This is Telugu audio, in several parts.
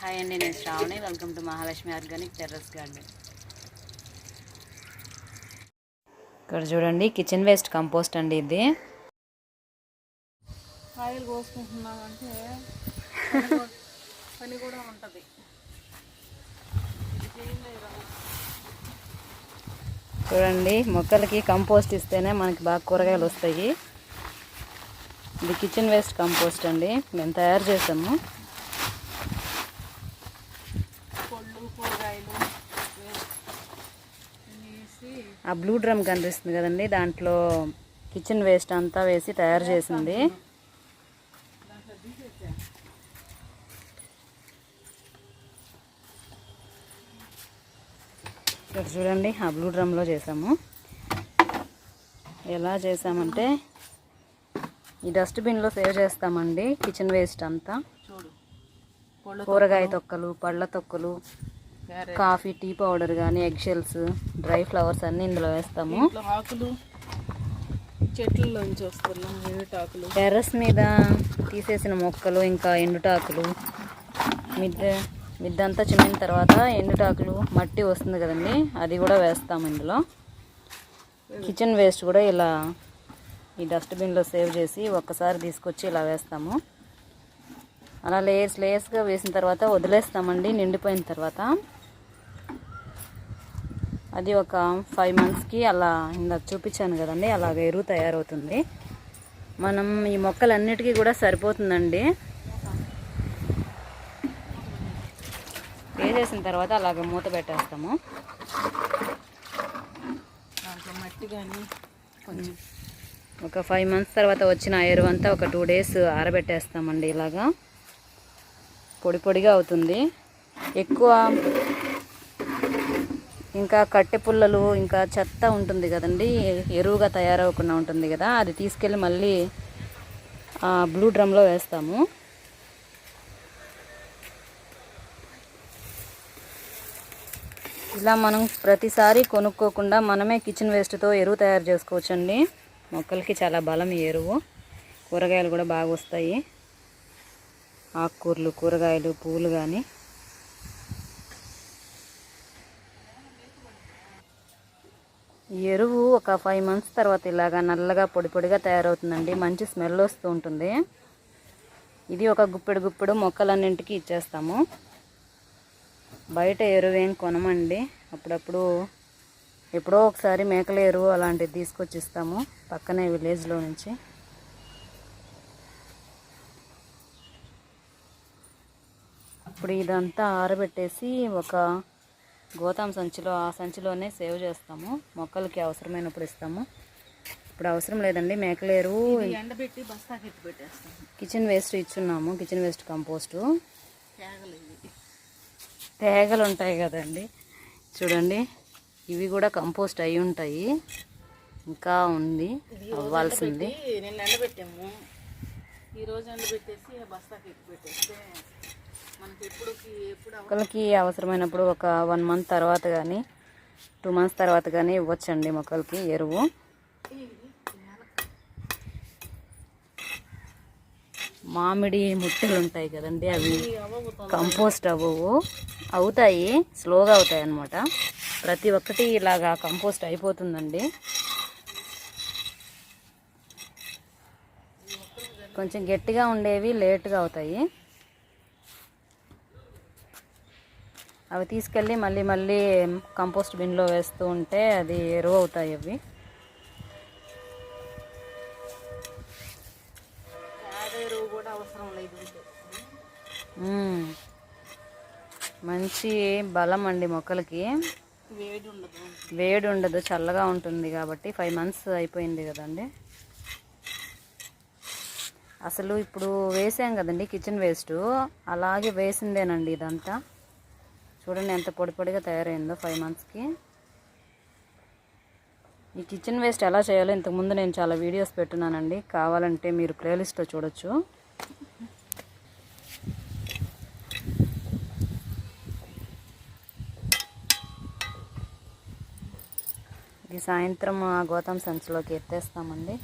హాయ్ అండి నేను Shravani. Welcome to Mahalakshmi organic terrace garden ఇక్కడ చూడండి కిచెన్ వేస్ట్ కంపోస్ట్ అండి ఇది. కాయలు కోసుకుంటున్నామంటే పని కూడా ఉంటుంది. చూడండి మొక్కలకి కంపోస్ట్ ఇస్తేనే మనకి బాగా కూరగాయలు వస్తాయి. ఇది కిచెన్ వేస్ట్ కంపోస్ట్ అండి. మేము తయారు చేసాము పళ్ళు కూరగాయలు వేసి ఆ బ్లూ డ్రమ్ కనిపిస్తుంది కదండి దాంట్లో కిచెన్ వేస్ట్ అంతా వేసి తయారు చేసింది. ఇక్కడ చూడండి ఆ బ్లూ డ్రమ్లో చేసాము. ఎలా చేసామంటే ఈ డస్ట్బిన్లో సేవ్ చేస్తామండి కిచెన్ వేస్ట్ అంతా. కూరగాయ తొక్కలు పళ్ళ తొక్కలు కాఫీ టీ పౌడర్ కానీ ఎగ్ షెల్స్ డ్రై ఫ్లవర్స్ అన్నీ ఇందులో వేస్తాము. ఆకులు చెట్లలోంచి వస్తున్నాం ఎండుటాకులు టెర్రస్ మీద తీసేసిన మొక్కలు ఇంకా ఎండుటాకులు. మిద్దె మిద్దంతా చిమ్మిన తర్వాత ఎండుటాకులు మట్టి వస్తుంది కదండి అది కూడా వేస్తాము ఇందులో. కిచెన్ వేస్ట్ కూడా ఇలా ఈ డస్ట్బిన్లో సేవ్ చేసి ఒక్కసారి తీసుకొచ్చి ఇలా వేస్తాము. అలా లేయర్స్ లేయర్స్గా వేసిన తర్వాత వదిలేస్తామండి నిండిపోయిన తర్వాత. అది ఒక ఫైవ్ మంత్స్కి అలా ఇందాక చూపించాను కదండి అలాగ ఎరువు తయారవుతుంది. మనం ఈ మొక్కలన్నిటికీ కూడా సరిపోతుందండి. వేసేసిన తర్వాత అలాగ మూత పెట్టేస్తాము. మట్టి కానీ కొంచెం ఒక ఫైవ్ మంత్స్ తర్వాత వచ్చిన ఎరువు అంతా ఒక టూ డేస్ ఆరబెట్టేస్తామండి ఇలాగా. పొడి పొడిగా అవుతుంది. ఎక్కువ ఇంకా కట్టె పుల్లలు ఇంకా చెత్త ఉంటుంది కదండి ఎరువుగా తయారవకుండా ఉంటుంది కదా అది తీసుకెళ్ళి మళ్ళీ బ్లూ డ్రమ్లో వేస్తాము. ఇలా మనం ప్రతిసారి కొనుక్కోకుండా మనమే కిచెన్ వేస్ట్తో ఎరువు తయారు చేసుకోవచ్చండి. మొక్కలకి చాలా బలం ఎరువు. కూరగాయలు కూడా బాగా వస్తాయి. ఆకుకూరలు కూరగాయలు పువ్వులు కానీ ఎరువు ఒక ఫైవ్ మంత్స్ తర్వాత ఇలాగా నల్లగా పొడి పొడిగా తయారవుతుందండి. మంచి స్మెల్ వస్తూ ఉంటుంది. ఇది ఒక గుప్పెడు గుప్పెడు మొక్కలన్నింటికి ఇచ్చేస్తాము. బయట ఎరువు ఏం కొనమండి. అప్పుడప్పుడు ఎప్పుడో ఒకసారి మేకల ఎరువు అలాంటివి తీసుకొచ్చి ఇస్తాము పక్కనే విలేజ్లో నుంచి. ఇప్పుడు ఇదంతా ఆరబెట్టేసి ఒక గోతాం సంచిలో ఆ సంచిలోనే సేవ్ చేస్తాము. మొక్కలకి అవసరమైనప్పుడు ఇస్తాము. ఇప్పుడు అవసరం లేదండి మేకల ఎరువు ఇది ఎండబెట్టి బస్తాకి ఎత్తి పెట్టేస్తాం కిచెన్ వేస్ట్ ఇచ్చున్నాము కిచెన్ వేస్ట్ కంపోస్టు. తేగలు ఉంటాయి కదండి. చూడండి ఇవి కూడా కంపోస్ట్ అయి ఉంటాయి. ఇంకా ఉంది అవ్వాల్సింది. నిన్న ఎండబెట్టాము. ఈ రోజు ఎండబెట్టేసి బస్తాకి ఎత్తి పెట్టేస్తే మనకి ఎప్పుడుకి ఎప్పుడు అవ- మొక్కలకి అవసరమైనప్పుడు ఒక వన్ మంత్ తర్వాత కానీ టూ మంత్స్ తర్వాత కానీ ఇవ్వచ్చండి మొక్కలకి ఎరువు. మామిడి ముట్టెలు ఉంటాయి కదండి అవి కంపోస్ట్ అవ్వవు. అవుతాయి స్లోగా అవుతాయి అన్నమాట. ప్రతి ఒక్కటి ఇలాగా కంపోస్ట్ అయిపోతుందండి. కొంచెం గట్టిగా ఉండేవి లేట్గా అవుతాయి. అవి తీసుకెళ్ళి మళ్ళీ మళ్ళీ కంపోస్ట్ బిన్లో వేస్తూ ఉంటే అది ఎరువు అవుతాయి అవి. మంచి బలం అండి మొక్కలకి. వేడి ఉండదు. వేడి ఉండదు చల్లగా ఉంటుంది కాబట్టి ఫైవ్ మంత్స్ అయిపోయింది కదండి. అసలు ఇప్పుడు వేసాం కదండి కిచెన్ వేస్ట్. అలాగే వేసిందేనండి ఇదంతా. చూడండి ఎంత పొడి పొడిగా తయారైందో ఫైవ్ మంత్స్కి ఈ కిచెన్ వేస్ట్ ఎలా చేయాలో ఇంతకుముందు నేను చాలా వీడియోస్ పెట్టున్నానండి. కావాలంటే మీరు ప్లేలిస్ట్లో చూడొచ్చు. ఇది సాయంత్రం ఆ గోతం సంచిలోకి ఎత్తేస్తామండి.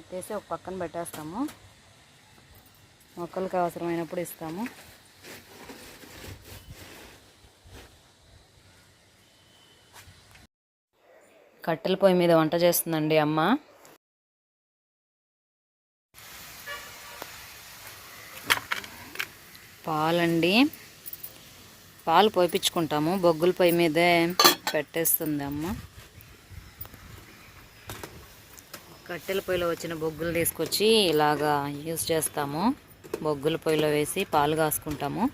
ఎత్తేసి ఒక పక్కన పెట్టేస్తాము. మొక్కలకి అవసరమైనప్పుడు ఇస్తాము. కట్టెల పొయ్యి మీద వంట చేస్తుందండి అమ్మ. పాలండి. పాలు పోయించుకుంటాము బొగ్గుల పొయ్యి మీదే పెట్టేస్తుంది అమ్మ. కట్టెల పొయ్యిలో వచ్చిన బొగ్గులు తీసుకొచ్చి ఇలాగా యూస్ చేస్తాము. బొగ్గుల పొయ్యిలో వేసి పాలు కాసుకుంటాము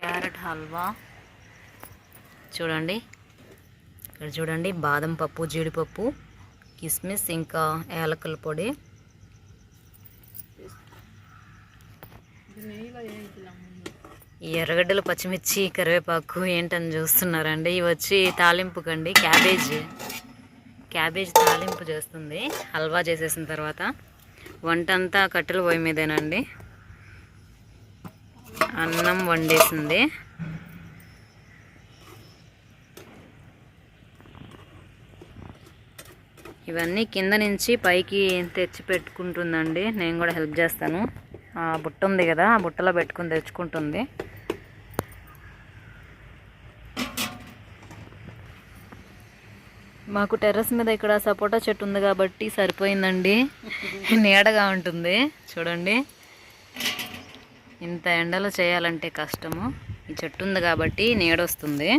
క్యారెట్ హల్వా. చూడండి. ఇక్కడ చూడండి బాదం పప్పు జీడిపప్పు కిస్మిస్ ఇంకా యాలకుల పొడి. ఈ ఎర్రగడ్డలు పచ్చిమిర్చి కరివేపాకు ఏంటని చూస్తున్నారండి. ఇవి వచ్చి తాలింపుకండి క్యాబేజ్. క్యాబేజ్ తాలింపు చేస్తుంది హల్వా చేసేసిన తర్వాత. వంట అంతా కట్టెల పొయ్యి మీదేనండి. అన్నం వండేసింది. ఇవన్నీ కింద నుంచి పైకి తెచ్చి పెట్టుకుంటుందండి నేను కూడా హెల్ప్ చేస్తాను. ఆ బుట్ట ఉంది కదా ఆ బుట్టలో పెట్టుకుని తెచ్చుకుంటుంది. మాకు టెర్రస్ మీద ఇక్కడ సపోటా చెట్టు ఉంది కాబట్టి సరిపోయిందండి. నీడగా ఉంటుంది. చూడండి. ఇంత ఎండలో చేయాలంటే కష్టము. ఈ చెట్టు ఉంది కాబట్టి నీడొస్తుంది.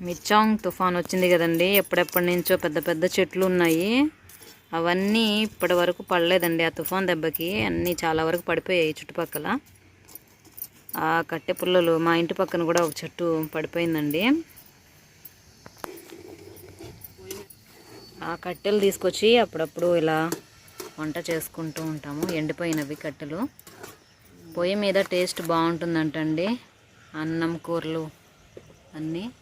మిచ్చాంగ్ తుఫాన్ వచ్చింది కదండి. ఎప్పుడెప్పటి నుంచో పెద్ద పెద్ద చెట్లు ఉన్నాయి. అవన్నీ ఇప్పటి వరకు పడలేదండి ఆ తుఫాన్ దెబ్బకి. అన్నీ చాలా వరకు పడిపోయాయి చుట్టుపక్కల. ఆ కట్టె పుల్లలు మా ఇంటి పక్కన కూడా ఒక చెట్టు పడిపోయిందండి. ఆ కట్టెలు తీసుకొచ్చి అప్పుడప్పుడు ఇలా వంట చేసుకుంటూ ఉంటాము. ఎండిపోయినవి కట్టెలు. పొయ్యి మీద టేస్ట్ బాగుంటుందంటండి. అన్నం కూరలు అన్నీ.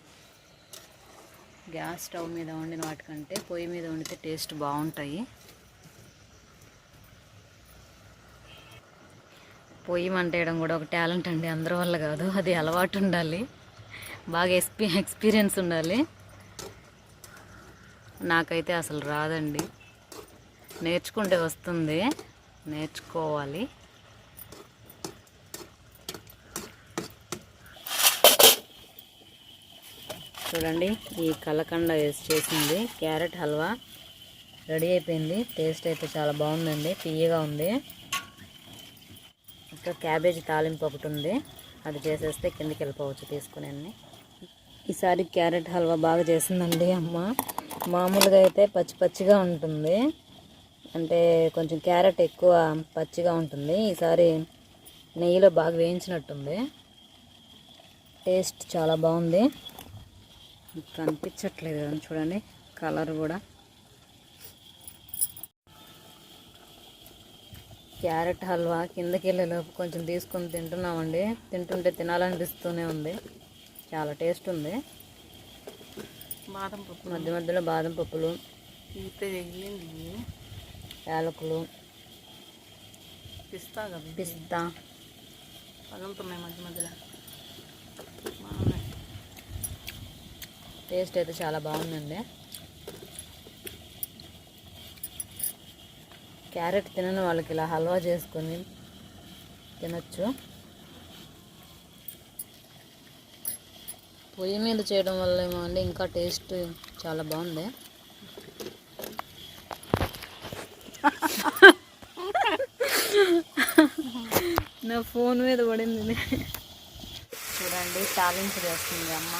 గ్యాస్ స్టవ్ మీద వండిన వాటికంటే పొయ్యి మీద వండితే టేస్ట్ బాగుంటాయి. పొయ్యి వంట వేయడం కూడా ఒక టాలెంట్ అండి. అందరి వల్ల కాదు. అది అలవాటు ఉండాలి. బాగా ఎక్స్పీ ఎక్స్పీరియన్స్ ఉండాలి. నాకైతే అసలు రాదండి. నేర్చుకుంటే వస్తుంది. నేర్చుకోవాలి. చూడండి ఈ కలకండ వేసి చేసింది. క్యారెట్ హల్వా రెడీ అయిపోయింది. టేస్ట్ అయితే చాలా బాగుందండి. తీయగా ఉంది. ఇంకా క్యాబేజీ తాలింపు ఒకటి ఉంది. అది చేసేస్తే కిందకి వెళ్ళిపోవచ్చు తీసుకుని ఈసారి క్యారెట్ హల్వా బాగా చేసిందండి అమ్మ. మామూలుగా అయితే పచ్చి పచ్చిగా ఉంటుంది. అంటే కొంచెం క్యారెట్ ఎక్కువ పచ్చిగా ఉంటుంది. ఈసారి నెయ్యిలో బాగా వేయించినట్టుంది. టేస్ట్ చాలా బాగుంది. కనిపించట్లేదు కదా చూడండి కలర్ కూడా. క్యారెట్ హల్వా కిందకి వెళ్ళేలోపు కొంచెం తీసుకొని తింటున్నామండి. తింటుంటే తినాలనిపిస్తూనే ఉంది. చాలా టేస్ట్ ఉంది. బాదం పప్పు మధ్య మధ్యలో బాదం పప్పులు. యాలకులు పిస్తా. పిస్తా. పగులుతున్నాయి మధ్య మధ్యలో. టేస్ట్ అయితే చాలా బాగుందండి. క్యారెట్ తినని వాళ్ళకి ఇలా హల్వా చేసుకొని తినచ్చు. పొయ్యి మీద చేయడం వల్ల ఏమో అండి ఇంకా టేస్ట్ చాలా బాగుంది. నా ఫోన్ మీద పడింది. చూడండి తాలింపు చేస్తుంది అమ్మ.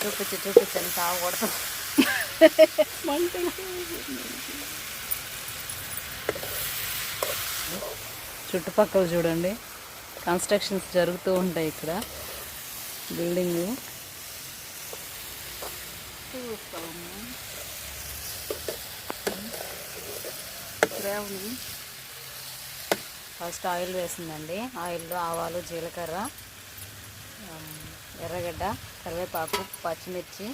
చూపించి చూపించండి తాగకూడదు చుట్టుపక్కల చూడండి కన్స్ట్రక్షన్స్ జరుగుతూ ఉంటాయి ఇక్కడ. బిల్డింగ్ రేవుని ఫస్ట్ ఆయిల్ వేసిందండి. ఆయిల్లో ఆవాలు జీలకర్ర ఎర్రగడ్డ కరివేపాకు పచ్చిమిర్చి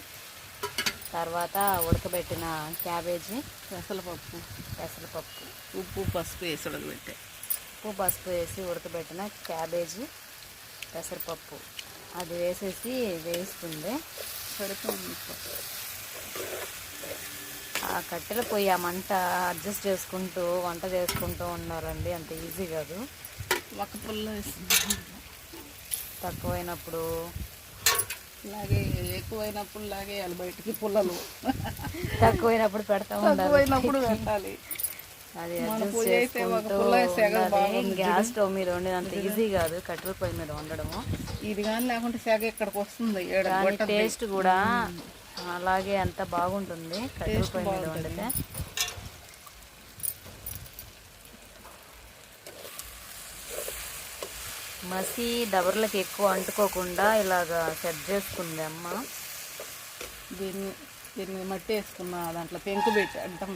తర్వాత ఉడకబెట్టిన క్యాబేజీ పెసరపప్పు. పెసరపప్పు. ఉప్పు పసుపు వేసి ఉడకబెట్టే. ఉప్పు పసుపు వేసి ఉడకబెట్టిన క్యాబేజీ పెసరపప్పు. అది వేసేసి వేయిస్తుంది సరిపోయింది. ఆ కట్టెల పొయ్యి ఆ మంట అడ్జస్ట్ చేసుకుంటూ వంట చేసుకుంటూ ఉండాలండి అంత ఈజీ కాదు. ఒక పుల్ల తక్కువైనప్పుడు. ఇలాగే ఎక్కువైనప్పుడు లాగే బయటికి పుల్లలు. తక్కువైనప్పుడు పెడతా ఉండాలి. తక్కువైనప్పుడు పెట్టాలి. అది. గ్యాస్ స్టవ్ మీద వండేది అంత ఈజీ కాదు. కట్టెల పొయ్యి మీద వండడము. ఇది కానీ లేకుంటే సెగ ఇక్కడికి వస్తుంది. టేస్ట్ కూడా అలాగే అంత బాగుంటుంది. కట్టెల పొయ్యి మీద వండితే. మసి దబర్లకు ఎక్కువ అంటుకోకుండా ఇలాగా సెట్ చేసుకుంది అమ్మ. దీన్ని దీన్ని మట్టి వేసుకున్నా దాంట్లో పెంకు పెట్టి అడ్డం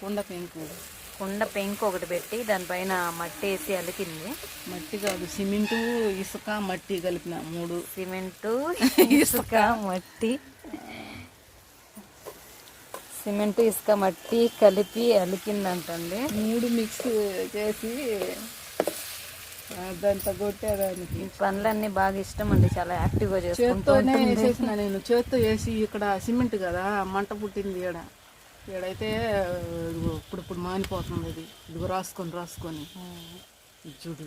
కుండ పెంకు. కుండ పెంకు ఒకటి పెట్టి దానిపైన మట్టి వేసి అలికింది. మట్టి కాదు సిమెంటు ఇసుక మట్టి కలిపిన మూడు. సిమెంటు ఇసుక మట్టి. సిమెంట్ ఇసుక మట్టి కలిపి అలికిందంటండి. మూడు మిక్స్ చేసి దాంతో కొట్టేదానికి ఈ పనులన్నీ బాగా ఇష్టం అండి చాలా యాక్టివ్గా చేసుకుంటూ చేత్తోనే వేసేసిన నేను. చేత్తో వేసి ఇక్కడ సిమెంట్ కదా మంట పుట్టింది ఈడ. ఇదిగో ఇప్పుడు ఇప్పుడు మానిపోతుంది ఇది ఇదిగో రాసుకొని రాసుకొని. చూడు.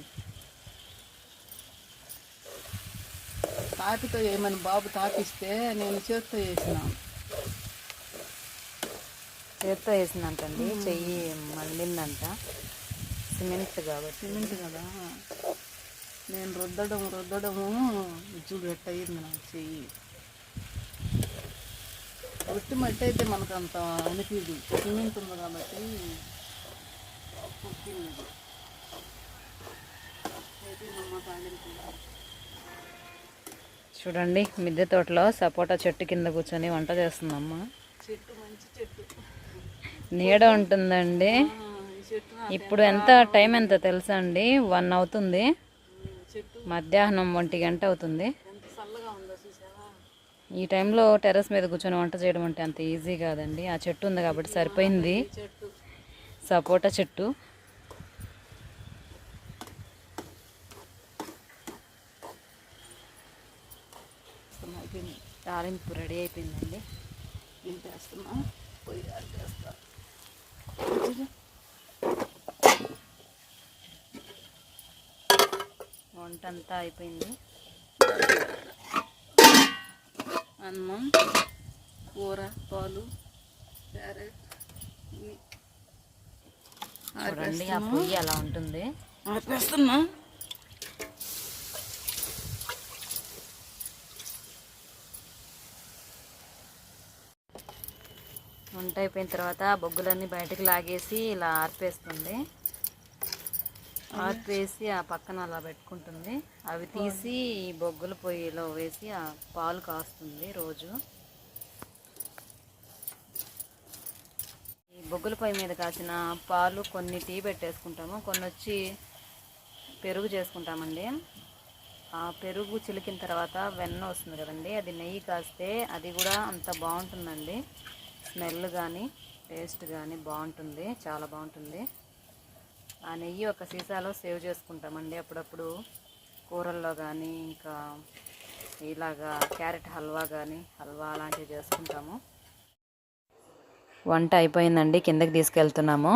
తాపితో ఏమని బాబు తాపిస్తే నేను చేత్తో వేసిన. చేత్తో వేసిందంటండి. చెయ్యి మండిందంట. సిమెంట్ కాబట్టి. సిమెంట్ కదా. నేను రుద్దడం రుద్దడము. చూడు ఎట్ట అయ్యింది నాకు చెయ్యి. ఉట్టి మట్టి అయితే మనకు అంత అనిపించదు సిమెంట్ ఉంది కాబట్టి. చూడండి మిద్దె తోటలో సపోటా చెట్టు కింద కూర్చొని వంట చేస్తుందమ్మ. చెట్టు మంచి చెట్టు. నీడ ఉంటుందండి. ఇప్పుడు ఎంత టైం ఎంత తెలుసా అండి? వన్ అవుతుంది. మధ్యాహ్నం ఒంటి గంట అవుతుంది ఎంత చల్లగా ఉందో చూసావా ఈ టైంలో టెర్రస్ మీద కూర్చొని వంట చేయడం అంటే అంత ఈజీ కాదండి. ఆ చెట్టు ఉంది కాబట్టి సరిపోయింది. సపోటా చెట్టు. తాలింపు రెడీ అయిపోయిందండి. పొయ్యి చేస్తా. వంట అంతా అయిపోయింది. అన్నం కూర పాలు క్యారెట్. చూడండి ఆ పొయ్యి అలా ఉంటుంది. ఆపేస్తున్నా. వంట అయిపోయిన తర్వాత బొగ్గులన్నీ బయటకు లాగేసి ఇలా ఆర్పేస్తుంది. ఆర్పేసి ఆ పక్కన అలా పెట్టుకుంటుంది. అవి తీసి బొగ్గుల పొయ్యిలో వేసి ఆ పాలు కాస్తుంది రోజు. ఈ బొగ్గుల పొయ్యి మీద కాసిన పాలు కొన్ని టీ పెట్టేసుకుంటాము. కొన్ని వచ్చి పెరుగు చేసుకుంటామండి. ఆ పెరుగు చిలికిన తర్వాత వెన్న వస్తుంది కదండి అది నెయ్యి కాస్తే అది కూడా అంత బాగుంటుందండి. స్మెల్ కానీ టేస్ట్ కానీ బాగుంటుంది చాలా బాగుంటుంది. ఆ నెయ్యి ఒక సీసాలో సేవ్ చేసుకుంటామండి. అప్పుడప్పుడు కూరల్లో కానీ ఇంకా ఇలాగా క్యారెట్ హల్వా కానీ హల్వా అలాంటివి చేసుకుంటాము. వంట అయిపోయిందండి. కిందకి తీసుకెళ్తున్నాము.